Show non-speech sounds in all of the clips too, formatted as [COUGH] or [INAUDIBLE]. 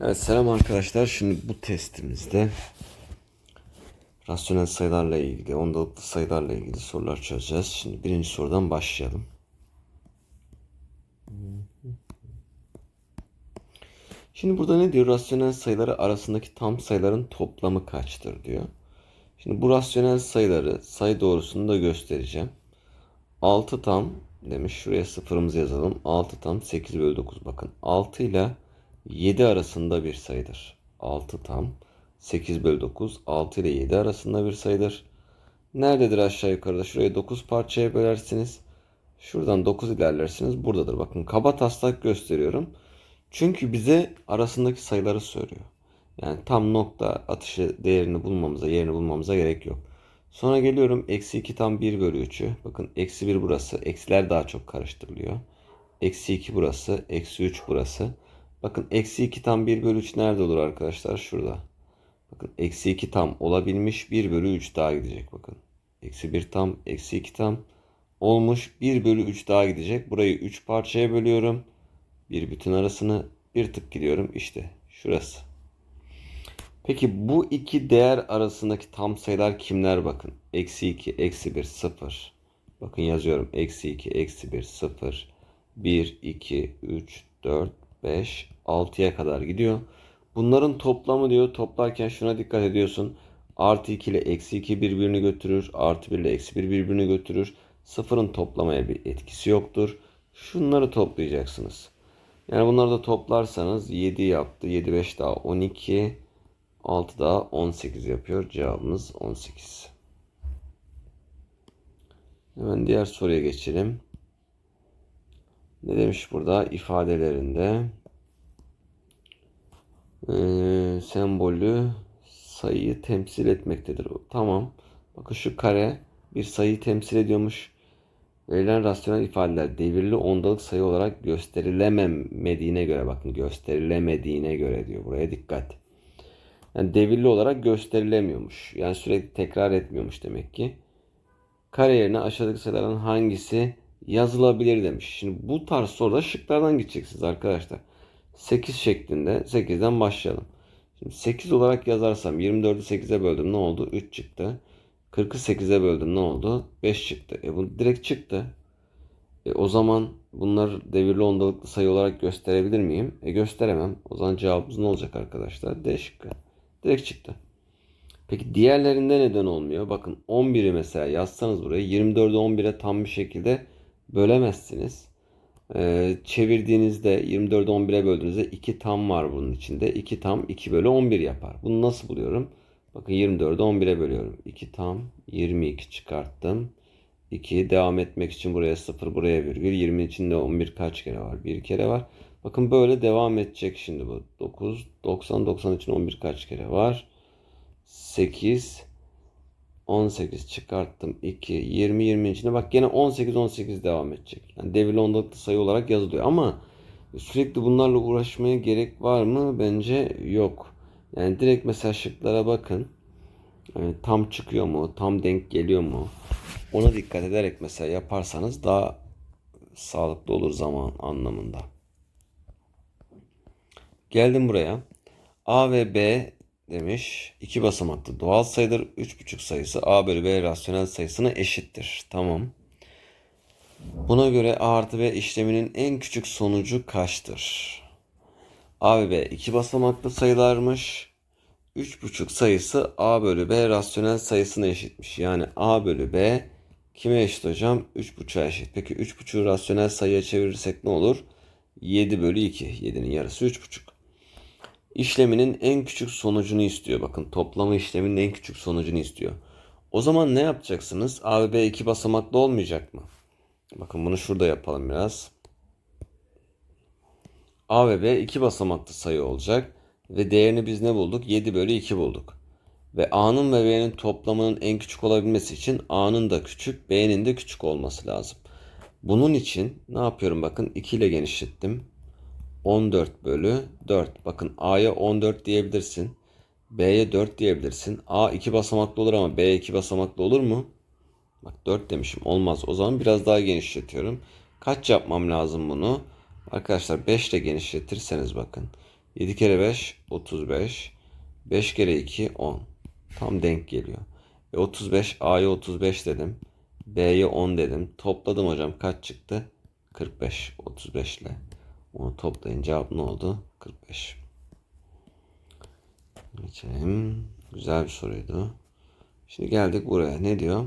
Evet selam arkadaşlar. Şimdi bu testimizde rasyonel sayılarla ilgili, ondalıklı sayılarla ilgili sorular çözeceğiz. Şimdi birinci sorudan başlayalım. Şimdi burada ne diyor? Rasyonel sayıları arasındaki tam sayıların toplamı kaçtır diyor. Şimdi bu rasyonel sayıları sayı doğrusunu da göstereceğim. 6 tam demiş. Şuraya sıfırımızı yazalım. 6 tam 8 bölü 9. Bakın 6 ile 7 arasında bir sayıdır. 6 tam 8 bölü 9. 6 ile 7 arasında bir sayıdır. Nerededir aşağı yukarıda? Şurayı 9 parçaya bölersiniz. Şuradan 9 ilerlersiniz. Buradadır. Bakın kaba taslak gösteriyorum. Çünkü bize arasındaki sayıları söylüyor. Yani tam nokta atışı değerini bulmamıza, yerini bulmamıza gerek yok. Sonra geliyorum eksi 2 tam 1 bölü 3'ü. Bakın eksi 1 burası. Eksiler daha çok karıştırılıyor. Eksi 2 burası. Eksi 3 burası. Bakın eksi 2 tam 1 bölü 3 nerede olur arkadaşlar? Şurada. Bakın eksi 2 tam olabilmiş 1 bölü 3 daha gidecek bakın. Eksi 1 tam eksi 2 tam olmuş 1 bölü 3 daha gidecek. Burayı 3 parçaya bölüyorum. Bir bütün arasını bir tık gidiyorum. İşte şurası. Peki bu iki değer arasındaki tam sayılar kimler bakın. Eksi 2, eksi 1, 0. Bakın yazıyorum. Eksi 2, eksi 1, 0. 1, 2, 3, 4, 5, 6'ya kadar gidiyor. Bunların toplamı diyor. Toplarken şuna dikkat ediyorsun. Artı 2 ile eksi 2 birbirini götürür. Artı 1 ile eksi 1 birbirini götürür. Sıfırın toplamaya bir etkisi yoktur. Şunları toplayacaksınız. Yani bunları da toplarsanız 7 yaptı. 7 5 daha 12. 6 daha 18 yapıyor. Cevabımız 18. Hemen diğer soruya geçelim. Ne demiş burada? İfadelerinde ee, sembolü sayıyı temsil etmektedir. Tamam. Bakın şu kare bir sayıyı temsil ediyormuş. Verilen rasyonel ifadeler devirli ondalık sayı olarak gösterilemediğine göre bakın gösterilemediğine göre diyor. Buraya dikkat. Yani devirli olarak gösterilemiyormuş. Yani sürekli tekrar etmiyormuş demek ki. Kare yerine aşağıdaki sayılardan hangisi yazılabilir demiş. Şimdi bu tarz soruda şıklardan gideceksiniz arkadaşlar. 8 şeklinde 8'den başlayalım. Şimdi 8 olarak yazarsam 24'ü 8'e böldüm ne oldu? 3 çıktı. 40'ı 8'e böldüm ne oldu? 5 çıktı. E bu direkt çıktı. E o zaman bunlar devirli ondalıklı sayı olarak gösterebilir miyim? E gösteremem. O zaman cevabımız ne olacak arkadaşlar? D şıkkı. Direkt çıktı. Peki diğerlerinde neden olmuyor? Bakın 11'i mesela yazsanız buraya 24'ü 11'e tam bir şekilde bölemezsiniz. Ee, çevirdiğinizde 24'ü 11'e böldüğünüzde 2 tam var bunun içinde. 2 tam 2 bölü 11 yapar. Bunu nasıl buluyorum? Bakın 24'ü 11'e bölüyorum. 2 tam 22 çıkarttım. 2 devam etmek için buraya 0 buraya virgül. 20 içinde 11 kaç kere var? Bir kere var. Bakın böyle devam edecek şimdi bu. 9, 90, 90 için 11 kaç kere var? 8, 18 çıkarttım 2, 20, 20 içinde bak gene 18, 18 devam edecek. Yani devirli ondalıklı sayı olarak yazılıyor ama sürekli bunlarla uğraşmaya gerek var mı? Bence yok. Yani direkt mesela şıklara bakın. Yani tam çıkıyor mu? Tam denk geliyor mu? Ona dikkat ederek mesela yaparsanız daha sağlıklı olur zaman anlamında. Geldim buraya. A ve B demiş. iki basamaklı doğal sayıdır. 3,5 sayısı A bölü B rasyonel sayısına eşittir. Tamam. Buna göre A artı B işleminin en küçük sonucu kaçtır? A ve B iki basamaklı sayılarmış. 3,5 sayısı A bölü B rasyonel sayısına eşitmiş. Yani A bölü B kime eşit hocam? 3,5'a eşit. Peki 3,5'u rasyonel sayıya çevirirsek ne olur? 7 bölü 2. 7'nin yarısı 3,5 işleminin en küçük sonucunu istiyor. Bakın toplama işleminin en küçük sonucunu istiyor. O zaman ne yapacaksınız? A ve B iki basamaklı olmayacak mı? Bakın bunu şurada yapalım biraz. A ve B iki basamaklı sayı olacak. Ve değerini biz ne bulduk? 7 bölü 2 bulduk. Ve A'nın ve B'nin toplamının en küçük olabilmesi için A'nın da küçük, B'nin de küçük olması lazım. Bunun için ne yapıyorum bakın 2 ile genişlettim. 14 bölü 4. Bakın A'ya 14 diyebilirsin. B'ye 4 diyebilirsin. A 2 basamaklı olur ama B 2 basamaklı olur mu? Bak 4 demişim. Olmaz. O zaman biraz daha genişletiyorum. Kaç yapmam lazım bunu? Arkadaşlar 5 ile genişletirseniz bakın. 7 kere 5 35. 5 kere 2 10. Tam denk geliyor. E 35 A'ya 35 dedim. B'ye 10 dedim. Topladım hocam kaç çıktı? 45. 35 ile. Onu toplayın cevap ne oldu? 45. Geçelim. Güzel bir soruydu. Şimdi geldik buraya. Ne diyor?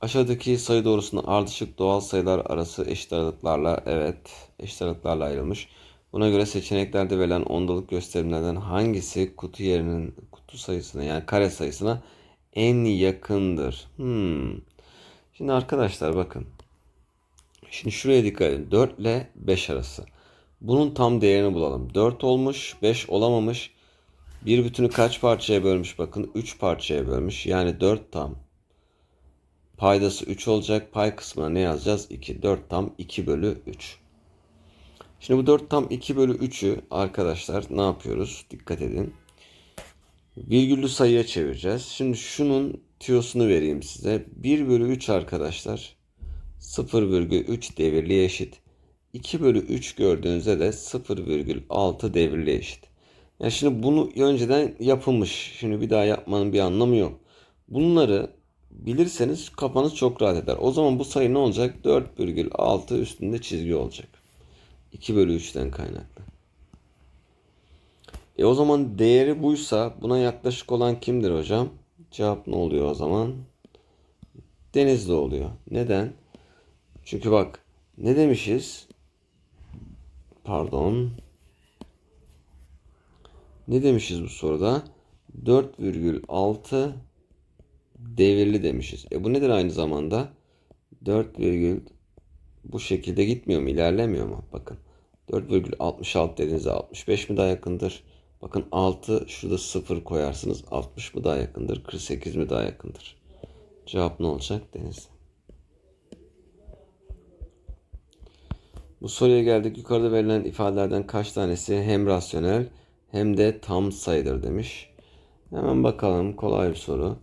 Aşağıdaki sayı doğrusunda ardışık doğal sayılar arası eşit aralıklarla evet eşit aralıklarla ayrılmış. Buna göre seçeneklerde verilen ondalık gösterimlerden hangisi kutu yerinin kutu sayısına yani kare sayısına en yakındır? Hmm. Şimdi arkadaşlar bakın. Şimdi şuraya dikkat edin. 4 ile 5 arası. Bunun tam değerini bulalım. 4 olmuş, 5 olamamış. Bir bütünü kaç parçaya bölmüş bakın. 3 parçaya bölmüş. Yani 4 tam. Paydası 3 olacak. Pay kısmına ne yazacağız? 2. 4 tam 2 bölü 3. Şimdi bu 4 tam 2 bölü 3'ü arkadaşlar ne yapıyoruz? Dikkat edin. Virgüllü sayıya çevireceğiz. Şimdi şunun tiyosunu vereyim size. 1 bölü 3 arkadaşlar 0,3 devirli eşit. 2 bölü 3 gördüğünüzde de 0,6 devirli eşit. Yani şimdi bunu önceden yapılmış. Şimdi bir daha yapmanın bir anlamı yok. Bunları bilirseniz kafanız çok rahat eder. O zaman bu sayı ne olacak? 4,6 üstünde çizgi olacak. 2 bölü 3'ten kaynaklı. E o zaman değeri buysa buna yaklaşık olan kimdir hocam? Cevap ne oluyor o zaman? Denizli oluyor. Neden? Çünkü bak ne demişiz? Pardon. Ne demişiz bu soruda? 4,6 devirli demişiz. E bu nedir aynı zamanda? 4, virgül bu şekilde gitmiyor mu? İlerlemiyor mu? Bakın. 4,66 dediğinizde 65 mi daha yakındır? Bakın 6 şurada 0 koyarsınız. 60 mı daha yakındır? 48 mi daha yakındır? Cevap ne olacak? Deniz. Bu soruya geldik. Yukarıda verilen ifadelerden kaç tanesi hem rasyonel hem de tam sayıdır demiş. Hemen bakalım. Kolay bir soru.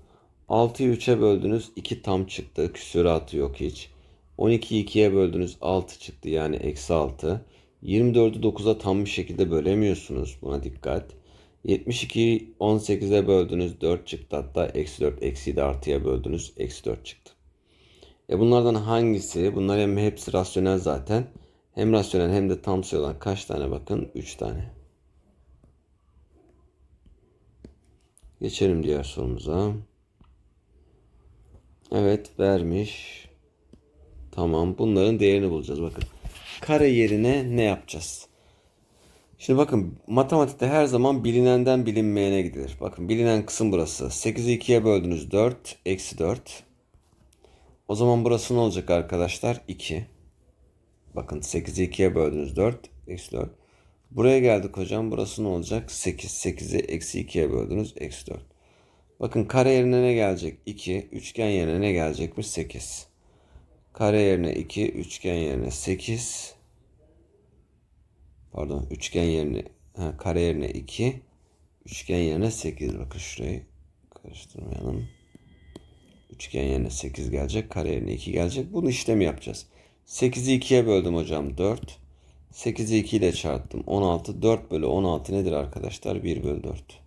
6'yı 3'e böldünüz 2 tam çıktı. Küsuratı yok hiç. 12'yi 2'ye böldünüz 6 çıktı yani eksi 6. 24'ü 9'a tam bir şekilde bölemiyorsunuz. Buna dikkat. 72'yi 18'e böldünüz 4 çıktı. Hatta eksi 4 eksiyi de artıya böldünüz eksi 4 çıktı. E bunlardan hangisi? Bunlar hem hepsi rasyonel zaten. Hem rasyonel hem de tam sayı olan kaç tane bakın? 3 tane. Geçelim diğer sorumuza. Evet vermiş. Tamam bunların değerini bulacağız bakın. Kare yerine ne yapacağız? Şimdi bakın matematikte her zaman bilinenden bilinmeyene gidilir. Bakın bilinen kısım burası. 8'i 2'ye böldünüz 4. Eksi 4. O zaman burası ne olacak arkadaşlar? 2. Bakın 8'i 2'ye böldünüz 4. Eksi 4. Buraya geldik hocam. Burası ne olacak? 8. 8'i eksi 2'ye böldünüz. Eksi 4. Bakın kare yerine ne gelecek? 2. Üçgen yerine ne gelecekmiş? 8. Kare yerine 2. Üçgen yerine 8. Pardon. Üçgen yerine ha, kare yerine 2. Üçgen yerine 8. Bakın şurayı karıştırmayalım. Üçgen yerine 8 gelecek. Kare yerine 2 gelecek. Bunu işlemi yapacağız. 8'i 2'ye böldüm hocam 4. 8'i 2 ile çarptım. 16. 4 bölü 16 nedir arkadaşlar? 1 bölü 4.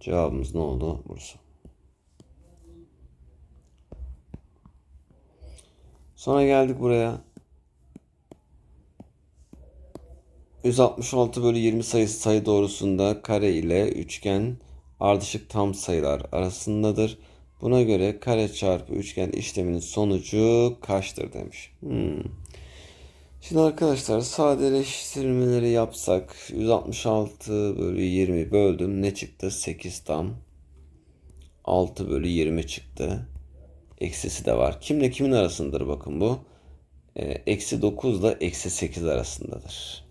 Cevabımız ne oldu? Bursa. Sonra geldik buraya. 166 bölü 20 sayısı sayı doğrusunda kare ile üçgen ardışık tam sayılar arasındadır. Buna göre kare çarpı üçgen işleminin sonucu kaçtır demiş. Hmm. Şimdi arkadaşlar sadeleştirmeleri yapsak 166 bölü 20 böldüm. Ne çıktı? 8 tam 6 bölü 20 çıktı. Eksisi de var. Kimle kimin arasındadır bakın bu? Ee, eksi 9 ile eksi 8 arasındadır.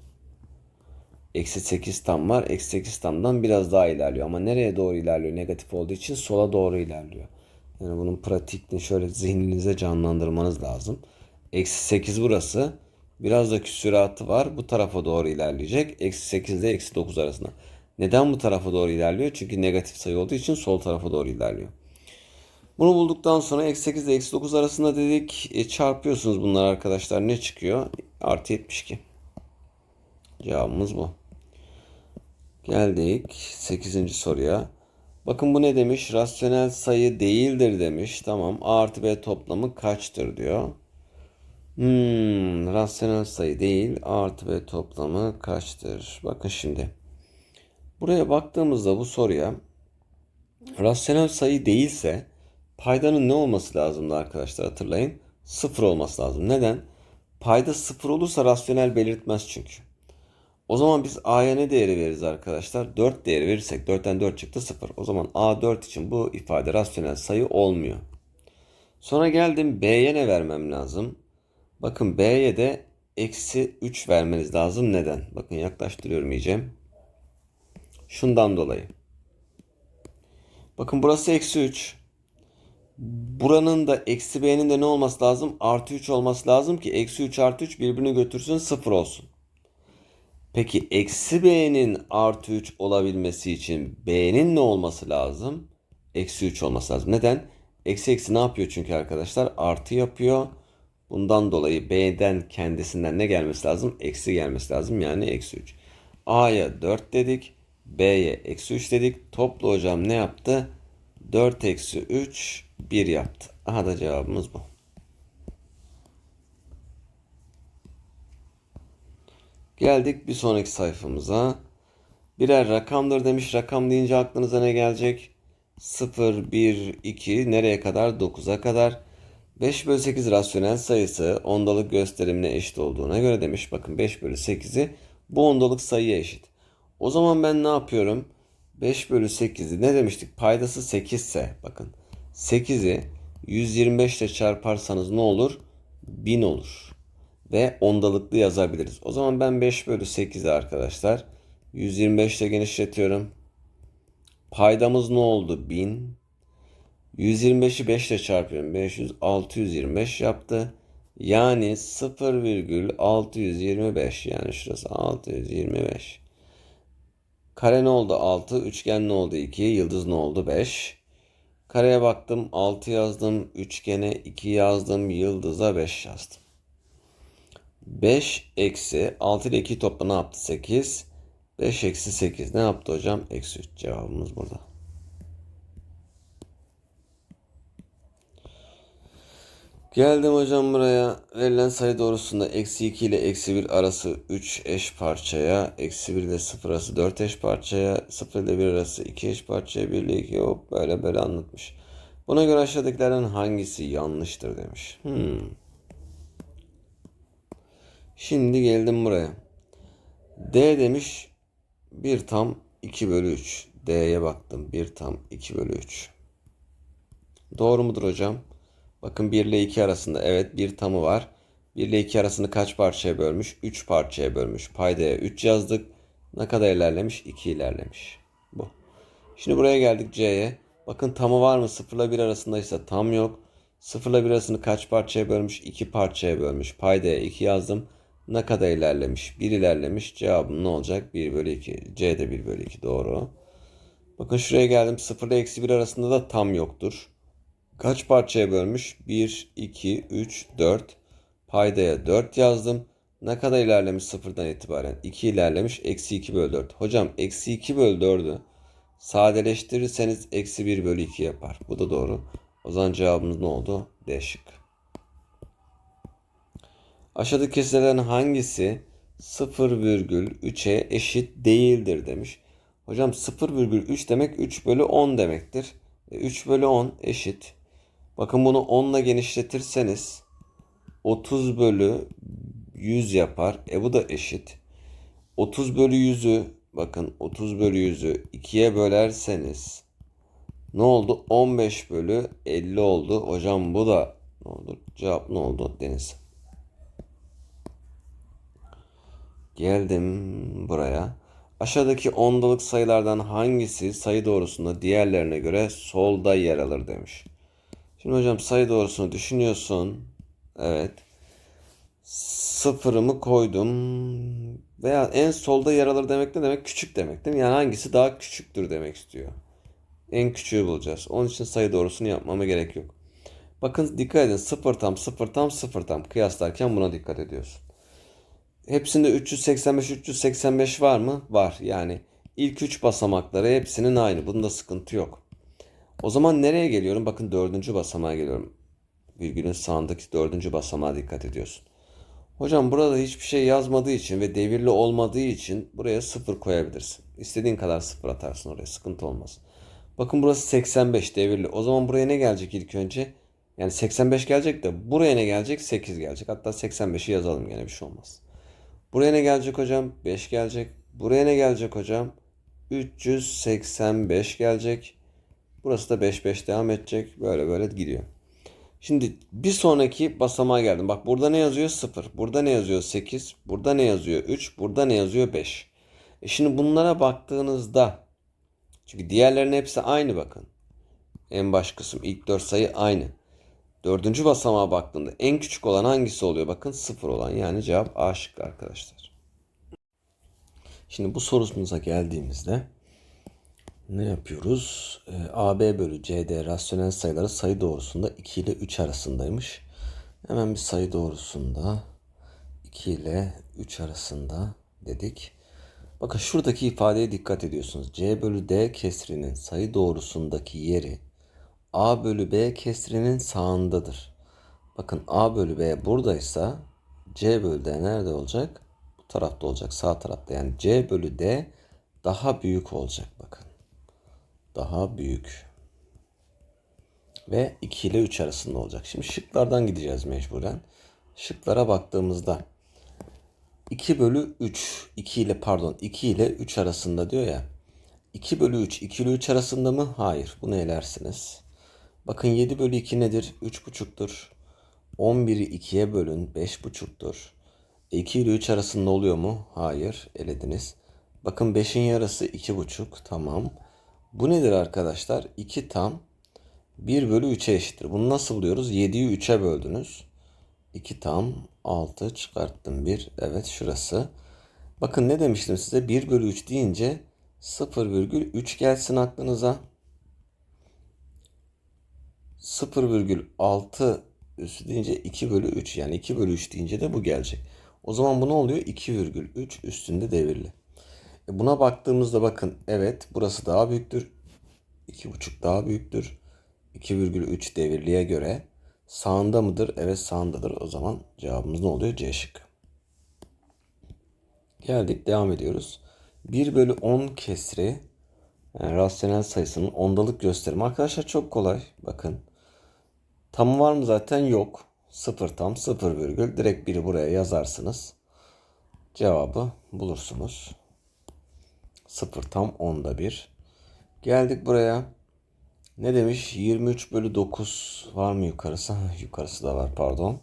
Eksi 8 tam var. Eksi 8 tamdan biraz daha ilerliyor. Ama nereye doğru ilerliyor? Negatif olduğu için sola doğru ilerliyor yani bunun pratikini şöyle zihninize canlandırmanız lazım eksi 8 burası Biraz da küsuratı var. Bu tarafa doğru ilerleyecek. Eksi 8 ile eksi 9 arasında. Neden bu tarafa doğru ilerliyor? Çünkü negatif sayı olduğu için sol tarafa doğru ilerliyor. Bunu bulduktan sonra eksi 8 ile eksi 9 arasında dedik. E, çarpıyorsunuz bunlar arkadaşlar. Ne çıkıyor? Artı 72. Cevabımız bu. Geldik 8. soruya. Bakın bu ne demiş? Rasyonel sayı değildir demiş. Tamam. A artı B toplamı kaçtır diyor. Hmm, rasyonel sayı değil. A artı B toplamı kaçtır? Bakın şimdi. Buraya baktığımızda bu soruya rasyonel sayı değilse paydanın ne olması lazımdı arkadaşlar hatırlayın. Sıfır olması lazım. Neden? Payda sıfır olursa rasyonel belirtmez çünkü. O zaman biz A'ya ne değeri veririz arkadaşlar? 4 değeri verirsek 4'ten 4 çıktı 0. O zaman A 4 için bu ifade rasyonel sayı olmuyor. Sonra geldim B'ye ne vermem lazım? Bakın B'ye de eksi 3 vermeniz lazım. Neden? Bakın yaklaştırıyorum iyice. Şundan dolayı. Bakın burası eksi 3. Buranın da eksi B'nin de ne olması lazım? Artı 3 olması lazım ki eksi 3 artı 3 birbirini götürsün 0 olsun. Peki eksi b'nin artı 3 olabilmesi için b'nin ne olması lazım? Eksi 3 olması lazım. Neden? Eksi eksi ne yapıyor çünkü arkadaşlar? Artı yapıyor. Bundan dolayı b'den kendisinden ne gelmesi lazım? Eksi gelmesi lazım. Yani eksi 3. A'ya 4 dedik. B'ye eksi 3 dedik. Toplu hocam ne yaptı? 4 eksi 3 1 yaptı. Aha da cevabımız bu. Geldik bir sonraki sayfamıza. Birer rakamdır demiş. Rakam deyince aklınıza ne gelecek? 0, 1, 2 nereye kadar? 9'a kadar. 5 bölü 8 rasyonel sayısı ondalık gösterimine eşit olduğuna göre demiş. Bakın 5 bölü 8'i bu ondalık sayıya eşit. O zaman ben ne yapıyorum? 5 bölü 8'i ne demiştik? Paydası 8 ise bakın 8'i 125 ile çarparsanız ne olur? 1000 olur ve ondalıklı yazabiliriz. O zaman ben 5 bölü 8'i arkadaşlar 125 ile genişletiyorum. Paydamız ne oldu? 1000. 125'i 5 ile çarpıyorum. 500, 625 yaptı. Yani 0,625 yani şurası 625. Kare ne oldu? 6. Üçgen ne oldu? 2. Yıldız ne oldu? 5. Kareye baktım 6 yazdım. Üçgene 2 yazdım. Yıldıza 5 yazdım. 5 eksi 6 ile 2 topla ne yaptı? 8. 5 eksi 8 ne yaptı hocam? Eksi 3 cevabımız burada. Geldim hocam buraya. Verilen sayı doğrusunda eksi 2 ile eksi 1 arası 3 eş parçaya, eksi 1 ile 0 arası 4 eş parçaya, 0 ile 1 arası 2 eş parçaya, 1 ile 2 hop böyle böyle anlatmış. Buna göre aşağıdakilerden hangisi yanlıştır demiş. Hmm. Şimdi geldim buraya. D demiş 1 tam 2 bölü 3. D'ye baktım 1 tam 2 bölü 3. Doğru mudur hocam? Bakın 1 ile 2 arasında evet bir tamı var. 1 ile 2 arasını kaç parçaya bölmüş? 3 parçaya bölmüş. Paydaya 3 yazdık. Ne kadar ilerlemiş? 2 ilerlemiş. Bu. Şimdi buraya geldik C'ye. Bakın tamı var mı? 0 ile 1 arasındaysa tam yok. 0 ile 1 arasını kaç parçaya bölmüş? 2 parçaya bölmüş. Paydaya 2 yazdım. Ne kadar ilerlemiş? 1 ilerlemiş. Cevabım ne olacak? 1 bölü 2. C de 1 bölü 2 doğru. Bakın şuraya geldim. 0 ile eksi 1 arasında da tam yoktur. Kaç parçaya bölmüş? 1, 2, 3, 4. Paydaya 4 yazdım. Ne kadar ilerlemiş sıfırdan itibaren? 2 ilerlemiş. Eksi 2 bölü 4. Hocam eksi 2 bölü 4'ü sadeleştirirseniz eksi 1 bölü 2 yapar. Bu da doğru. O zaman cevabımız ne oldu? D şıkkı. Aşağıdaki kesirlerden hangisi 0,3'e eşit değildir demiş. Hocam 0,3 demek 3 bölü 10 demektir. 3 bölü 10 eşit. Bakın bunu 10 ile genişletirseniz 30 bölü 100 yapar. E bu da eşit. 30 bölü 100'ü bakın 30 bölü 100'ü 2'ye bölerseniz ne oldu? 15 bölü 50 oldu. Hocam bu da ne oldu? Cevap ne oldu? Deniz. Geldim buraya. Aşağıdaki ondalık sayılardan hangisi sayı doğrusunda diğerlerine göre solda yer alır demiş. Şimdi hocam sayı doğrusunu düşünüyorsun. Evet. Sıfırımı koydum. Veya en solda yer alır demek ne demek? Küçük demek değil mi? Yani hangisi daha küçüktür demek istiyor. En küçüğü bulacağız. Onun için sayı doğrusunu yapmama gerek yok. Bakın dikkat edin. Sıfır tam, sıfır tam, sıfır tam. Kıyaslarken buna dikkat ediyorsun. Hepsinde 385 385 var mı? Var. Yani İlk üç basamakları hepsinin aynı. Bunda sıkıntı yok. O zaman nereye geliyorum? Bakın dördüncü basamağa geliyorum. Virgülün sağındaki dördüncü basamağa dikkat ediyorsun. Hocam burada hiçbir şey yazmadığı için ve devirli olmadığı için buraya sıfır koyabilirsin. İstediğin kadar sıfır atarsın oraya sıkıntı olmaz. Bakın burası 85 devirli. O zaman buraya ne gelecek ilk önce? Yani 85 gelecek de buraya ne gelecek? 8 gelecek. Hatta 85'i yazalım gene bir şey olmaz. Buraya ne gelecek hocam? 5 gelecek. Buraya ne gelecek hocam? 385 gelecek. Burası da 5 5 devam edecek. Böyle böyle gidiyor. Şimdi bir sonraki basamağa geldim. Bak burada ne yazıyor? 0. Burada ne yazıyor? 8. Burada ne yazıyor? 3. Burada ne yazıyor? 5. E şimdi bunlara baktığınızda çünkü diğerlerinin hepsi aynı bakın. En baş kısım ilk 4 sayı aynı. Dördüncü basamağa baktığında en küçük olan hangisi oluyor? Bakın 0 olan yani cevap A şıkkı arkadaşlar. Şimdi bu sorumuza geldiğimizde ne yapıyoruz? Ee, AB bölü CD rasyonel sayıları sayı doğrusunda 2 ile 3 arasındaymış. Hemen bir sayı doğrusunda 2 ile 3 arasında dedik. Bakın şuradaki ifadeye dikkat ediyorsunuz. C bölü D kesrinin sayı doğrusundaki yeri A bölü B kesrinin sağındadır. Bakın A bölü B buradaysa C bölü D nerede olacak? Bu tarafta olacak sağ tarafta. Yani C bölü D daha büyük olacak bakın. Daha büyük. Ve 2 ile 3 arasında olacak. Şimdi şıklardan gideceğiz mecburen. Şıklara baktığımızda 2 bölü 3 2 ile pardon 2 ile 3 arasında diyor ya. 2 bölü 3 2 ile 3 arasında mı? Hayır. Bunu elersiniz. Bakın 7 bölü 2 nedir? 3,5'tur. 11'i 2'ye bölün 5,5'tur. 2 ile 3 arasında oluyor mu? Hayır. Elediniz. Bakın 5'in yarısı 2,5. Tamam. Bu nedir arkadaşlar? 2 tam 1 bölü 3'e eşittir. Bunu nasıl buluyoruz? 7'yi 3'e böldünüz. 2 tam 6 çıkarttım 1. Evet şurası. Bakın ne demiştim size? 1 bölü 3 deyince 0,3 gelsin aklınıza. 0,6 üstü deyince 2 bölü 3 yani 2 bölü 3 deyince de bu gelecek. O zaman bu ne oluyor? 2,3 üstünde devirli. E buna baktığımızda bakın evet burası daha büyüktür. 2,5 daha büyüktür. 2,3 devirliye göre sağında mıdır? Evet sağındadır. O zaman cevabımız ne oluyor? C şıkkı. Geldik devam ediyoruz. 1 bölü 10 kesri yani rasyonel sayısının ondalık gösterimi. Arkadaşlar çok kolay. Bakın. Tam var mı zaten? Yok. 0 tam 0 virgül. Direkt biri buraya yazarsınız. Cevabı bulursunuz. 0 tam onda bir. Geldik buraya. Ne demiş? 23 bölü 9 var mı yukarısı? [LAUGHS] yukarısı da var pardon.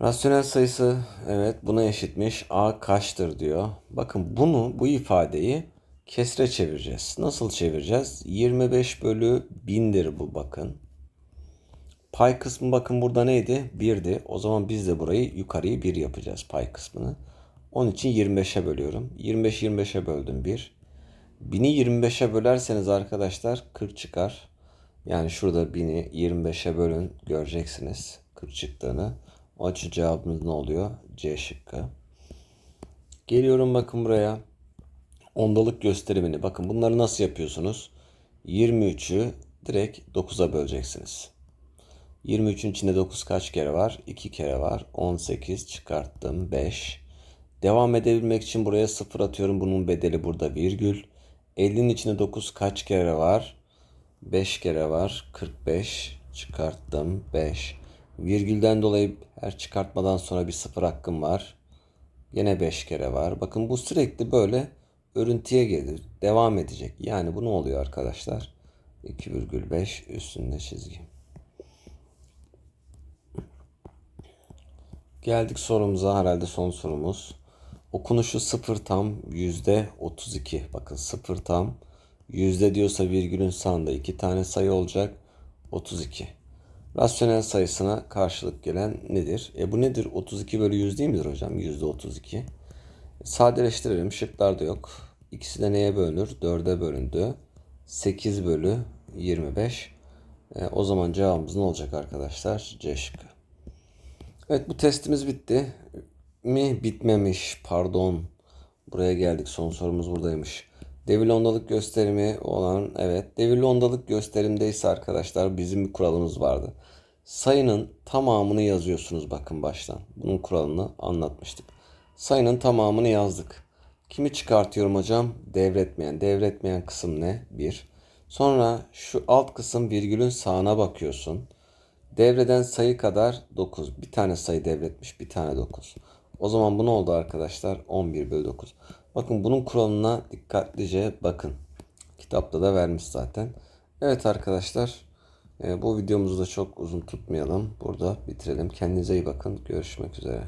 Rasyonel sayısı evet buna eşitmiş. A kaçtır diyor. Bakın bunu bu ifadeyi kesre çevireceğiz. Nasıl çevireceğiz? 25 bölü 1000'dir bu bakın. Pay kısmı bakın burada neydi? 1'di. O zaman biz de burayı yukarıyı 1 yapacağız pay kısmını. Onun için 25'e bölüyorum. 25 25'e böldüm 1. 1000'i 25'e bölerseniz arkadaşlar 40 çıkar. Yani şurada 1000'i 25'e bölün göreceksiniz 40 çıktığını. O için cevabımız ne oluyor? C şıkkı. Geliyorum bakın buraya. Ondalık gösterimini. Bakın bunları nasıl yapıyorsunuz? 23'ü direkt 9'a böleceksiniz. 23'ün içinde 9 kaç kere var? 2 kere var. 18 çıkarttım. 5. Devam edebilmek için buraya 0 atıyorum. Bunun bedeli burada virgül. 50'nin içinde 9 kaç kere var? 5 kere var. 45 çıkarttım. 5. Virgülden dolayı her çıkartmadan sonra bir sıfır hakkım var. Yine 5 kere var. Bakın bu sürekli böyle örüntüye gelir. Devam edecek. Yani bu ne oluyor arkadaşlar? 2,5 üstünde çizgi. Geldik sorumuza herhalde son sorumuz. Okunuşu 0 tam yüzde 32. Bakın 0 tam yüzde diyorsa virgülün sağında iki tane sayı olacak. 32. Rasyonel sayısına karşılık gelen nedir? E bu nedir? 32 bölü 100 değil midir hocam? Yüzde 32. Sadeleştirelim. Şıklarda yok. İkisi de neye bölünür? 4'e bölündü. 8 bölü 25. E, o zaman cevabımız ne olacak arkadaşlar? C şıkkı. Evet bu testimiz bitti. Mi bitmemiş pardon. Buraya geldik. Son sorumuz buradaymış. Devirli ondalık gösterimi olan evet. Devirli ondalık gösterimdeyse arkadaşlar bizim bir kuralımız vardı. Sayının tamamını yazıyorsunuz bakın baştan. Bunun kuralını anlatmıştık. Sayının tamamını yazdık. Kimi çıkartıyorum hocam? Devretmeyen. Devretmeyen kısım ne? 1. Sonra şu alt kısım virgülün sağına bakıyorsun. Devreden sayı kadar 9. Bir tane sayı devretmiş, bir tane 9. O zaman bu ne oldu arkadaşlar? 11 bölü 9. Bakın bunun kuralına dikkatlice bakın. Kitapta da vermiş zaten. Evet arkadaşlar. e, bu videomuzu da çok uzun tutmayalım. Burada bitirelim. Kendinize iyi bakın. Görüşmek üzere.